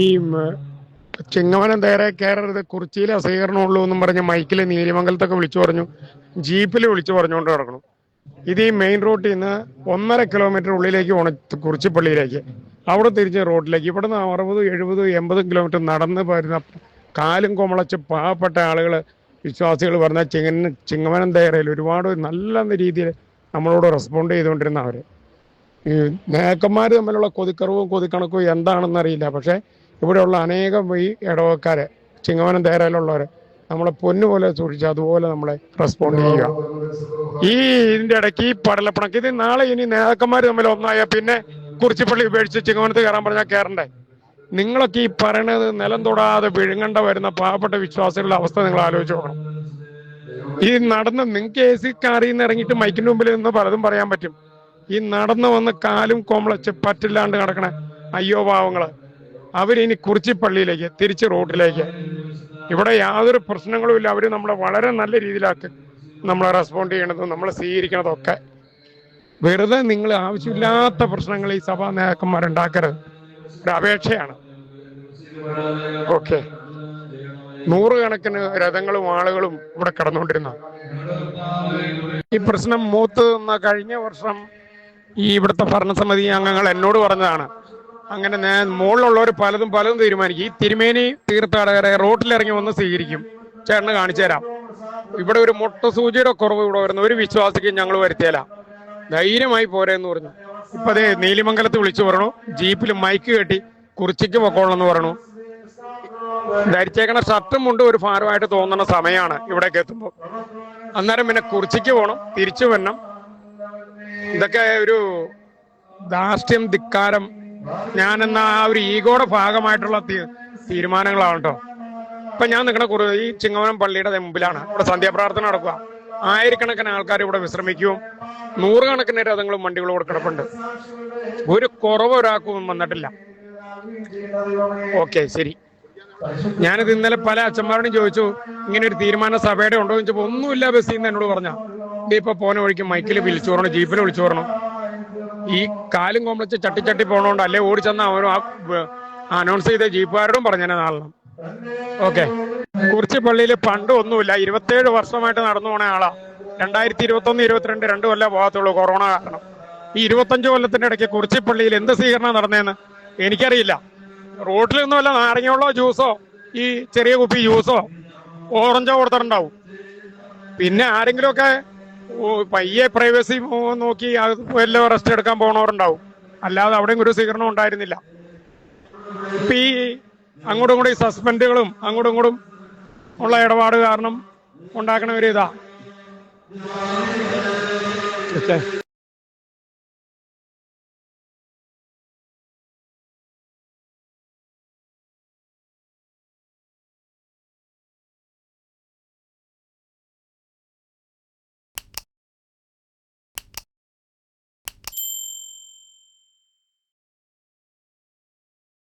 ഈ ചിങ്ങവനം നേരെ കയറരുത്. കുറിച്ചിയിലെ അസഹീകരണമുള്ളൂ എന്നും പറഞ്ഞ് മൈക്കിൽ നീലിമംഗലത്തൊക്കെ വിളിച്ചു പറഞ്ഞു. ജീപ്പിൽ വിളിച്ചു പറഞ്ഞുകൊണ്ട് കിടക്കണം ഇത് ഈ മെയിൻ റോഡിൽ നിന്ന് ഒന്നര കിലോമീറ്റർ ഉള്ളിലേക്ക് പോണ കുറിച്ചിപ്പള്ളിയിലേക്ക്. അവിടെ തിരിച്ച് റോഡിലേക്ക്. ഇവിടുന്ന് അറുപത് എഴുപത് എൺപത് കിലോമീറ്റർ നടന്ന് വരുന്ന കാലും കൊമളച്ച് പാവപ്പെട്ട ആളുകൾ വിശ്വാസികൾ പറഞ്ഞ ചിങ്ങ ചിങ്ങവനം തേരയിൽ ഒരുപാട് നല്ല രീതിയിൽ നമ്മളോട് റെസ്പോണ്ട് ചെയ്തുകൊണ്ടിരുന്ന അവർ നേക്കന്മാർ തമ്മിലുള്ള കൊതിക്കറവും കൊതിക്കണക്കും എന്താണെന്ന് അറിയില്ല പക്ഷേ ഇവിടെയുള്ള അനേകം ഈ ഇടവക്കാരെ ചിങ്ങവനം തേരയിലുള്ളവർ നമ്മളെ പൊന്നുപോലെ സൂക്ഷിച്ച് അതുപോലെ നമ്മളെ റെസ്പോണ്ട് ചെയ്യുക. ഈ ഇതിന്റെ ഇടയ്ക്ക് ഈ പടലപ്പണക്ക് ഇത് നാളെ ഇനി നേതാക്കന്മാർ തമ്മിൽ ഒന്നായ പിന്നെ കുറിച്ചിപ്പള്ളി ഉപേക്ഷിച്ച് ചിങ്ങവനത്ത് കയറാൻ പറഞ്ഞാൽ കയറണ്ടേ നിങ്ങളൊക്കെ ഈ പറയണത് നിലം തൊടാതെ വിഴുങ്ങണ്ട വരുന്ന പാവപ്പെട്ട വിശ്വാസികളുടെ അവസ്ഥ നിങ്ങൾ ആലോചിച്ച് നോക്കണം. ഈ നടന്ന് നിങ്ങൾക്ക് എ സി കാറിൽ നിന്ന് ഇറങ്ങിയിട്ട് മൈക്കിന്റെ മുമ്പിൽ നിന്ന് പലതും പറയാൻ പറ്റും. ഈ നടന്നു വന്ന് കാലും കോമളച്ച് പറ്റില്ലാണ്ട് കിടക്കണ അയ്യോ പാവങ്ങൾ. അവരിനി കുറിച്ചിപ്പള്ളിയിലേക്ക് തിരിച്ച് റോഡിലേക്ക്. ഇവിടെ യാതൊരു പ്രശ്നങ്ങളും ഇല്ല. അവർ നമ്മളെ വളരെ നല്ല രീതിയിലാക്കി നമ്മളെ റെസ്പോണ്ട് ചെയ്യണതും നമ്മളെ സ്വീകരിക്കണതും ഒക്കെ വെറുതെ നിങ്ങൾ ആവശ്യമില്ലാത്ത പ്രശ്നങ്ങൾ ഈ സഭാ നേതാക്കന്മാരുണ്ടാക്കരുത്. ഒരു അപേക്ഷയാണ്. ഓക്കെ. നൂറുകണക്കിന് രഥങ്ങളും ആളുകളും ഇവിടെ കടന്നുകൊണ്ടിരുന്ന. ഈ പ്രശ്നം മൂത്ത് നിന്ന കഴിഞ്ഞ വർഷം ഈ ഇവിടുത്തെ ഭരണസമിതി അംഗങ്ങൾ എന്നോട് പറഞ്ഞതാണ്. അങ്ങനെ മുകളിലുള്ളവർ പലതും പലതും തീരുമാനിക്കും. ഈ തിരുമേനി തീർത്ഥാടകരെ റോട്ടിലിറങ്ങി വന്ന് സ്വീകരിക്കും. ചേട്ടന് കാണിച്ചു തരാം. ഇവിടെ ഒരു മുട്ട സൂചിയുടെ കുറവ് ഇവിടെ വരുന്ന. ഒരു വിശ്വാസിക്ക് ഞങ്ങൾ വരുത്തിയല്ല ധൈര്യമായി പോരെന്ന് പറഞ്ഞു. ഇപ്പൊ അതേ നീലിമംഗലത്ത് വിളിച്ചു പറഞ്ഞു. ജീപ്പിൽ മൈക്ക് കെട്ടി കുറിച്ചിക്ക് പൊക്കോളെന്ന് പറഞ്ഞു. ധരിച്ചേക്കണ ഷർട്ടും മുണ്ടും ഒരു ഭാരമായിട്ട് തോന്നുന്ന സമയമാണ് ഇവിടേക്ക് എത്തുമ്പോൾ അന്നേരം പിന്നെ കുറിച്ചിക്ക് പോകണം തിരിച്ചു വരണം. ഇതൊക്കെ ഒരു ധാർഷ്ട്യം ധിക്കാരം ഞാനെന്ന ആ ഒരു ഈഗോയുടെ ഭാഗമായിട്ടുള്ള തീരുമാനങ്ങളാണ് കേട്ടോ ഇപ്പൊ ഞാൻ കുറേ ഈ ചിങ്ങവനം പള്ളിയുടെ മുമ്പിലാണ്. ഇവിടെ സന്ധ്യാപ്രാർത്ഥന നടക്കുക. ആയിരക്കണക്കിന് ആൾക്കാർ ഇവിടെ വിശ്രമിക്കും. നൂറുകണക്കിന് രഥങ്ങളും വണ്ടികളും ഇവിടെ കിടപ്പുണ്ട്. ഒരു കുറവ് ഒരാൾക്കും വന്നിട്ടില്ല. ഓക്കെ ശരി. ഞാനിത് ഇന്നലെ പല അച്ഛന്മാരോടും ചോദിച്ചു ഇങ്ങനെ ഒരു തീരുമാന സഭയുടെ ഉണ്ടോ? എന്ന് ചോദിച്ചപ്പോൾ ഒന്നുമില്ല ബസ്സിൽ നിന്ന് എന്നോട് പറഞ്ഞ. ഇപ്പൊ പോന വഴിക്ക് മൈക്കിൽ വിളിച്ചു പറഞ്ഞു ജീപ്പിൽ വിളിച്ചു പറഞ്ഞു ഈ കാലും കോംപ്ലക്സ് ചട്ടി ചട്ടി പോണോണ്ട് അല്ലേ ഓടിച്ചെന്ന അവനും അനൗൺസ് ചെയ്ത ജീപ്പുകാരോടും പറഞ്ഞേനെ നാളെ ഓക്കെ കുറിച്ചി പള്ളിയിൽ പണ്ട് ഒന്നുമില്ല. ഇരുപത്തേഴ് വർഷമായിട്ട് നടന്നു പോണ ആളാ. രണ്ടായിരത്തി ഇരുപത്തി ഒന്ന് ഇരുപത്തിരണ്ട് രണ്ട് കൊല്ലം പോകത്തുള്ളൂ കൊറോണ കാരണം. ഈ ഇരുപത്തഞ്ച് കൊല്ലത്തിന്റെ ഇടയ്ക്ക് കുറിച്ചി പള്ളിയിൽ എന്ത് സ്വീകരണം നടന്നേന്ന് എനിക്കറിയില്ല. റോഡിൽ നിന്നുമല്ല നാരങ്ങയുള്ളോ ജ്യൂസോ ഈ ചെറിയ കുപ്പി ജ്യൂസോ ഓറഞ്ചോ കൊടുത്തിട്ടുണ്ടാവും. പിന്നെ ആരെങ്കിലുമൊക്കെ പയ്യെ പ്രൈവസി നോക്കി വല്ല റെസ്റ്റ് എടുക്കാൻ പോണവരുണ്ടാവും. അല്ലാതെ അവിടെയും ഒരു സ്വീകരണം ഉണ്ടായിരുന്നില്ല. ഇപ്പൊ ഈ അങ്ങോട്ടും ഇങ്ങോട്ടും ഈ സസ്പെൻഡുകളും അങ്ങോട്ടും ഇങ്ങോട്ടും ഉള്ള ഇടപാട് കാരണം ഉണ്ടാക്കണ ഒരു ഇതാ